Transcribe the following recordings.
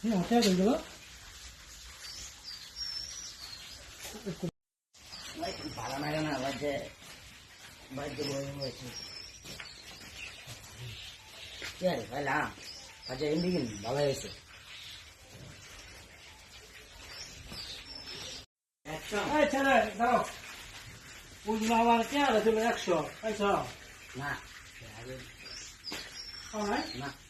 হুম হাতে করে দিল ভালো লাগে না বাজে বাজে বই হয়েছে কি আছে ভাইলাম বাজে ইন্ডিগিন ভালো হয়েছে একশো এই ছেলে দাঁড়াও বুঝলো আমার কে আর ছিল একশো পাইছ না পাও নাই না কি করো কি কথা বলবে কি যাও যাচ্ছে ভাই কি স্কুল বড় হ্যাঁ কি কথা বলবে কি পাইছো না ভাই পাইনি কি কে কই গেল অনেক ছোটে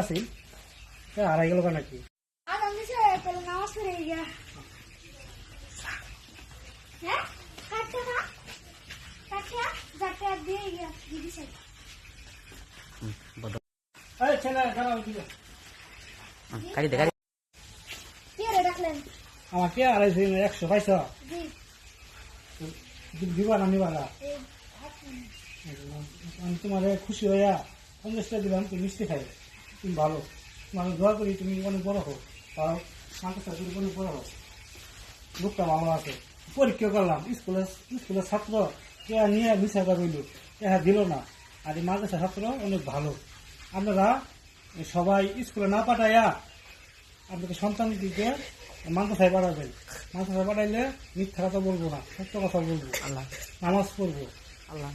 আছি হারাই গেল নাকি আনন্দ সে পেলে নামাজ পড়ে কাটি দে কাটি কে রে ডাকলেন? আমার কে আড়াইশো একশো পাইছ? দিবা না নিবা না? আমি তোমার খুশি হইয়া পঞ্চাশটা দিলাম তুমি মিষ্টি খাই তুমি ভালো। তোমার দোয়া করি তুমি অনেক বড় হোক। তাও মাকে চাকরি অনেক বড় হোক। লোকটা ভালো আছে। পরীক্ষা করলাম স্কুলে স্কুলের ছাত্র কে নিয়ে মিশা রইল এহা দিল না। আর এই মাদ্রাসা ছাত্র অনেক ভালো। আপনারা সবাই স্কুলে না পাঠাইয়া আপনাকে সন্তান দিকে মাদ্রাসায় পাঠাবেন। মাদ্রাসায় পাঠাইলে মিথ্যা কথা বলব না সত্য কথা বলব। আল্লাহ। নামাজ পড়ব। আল্লাহ।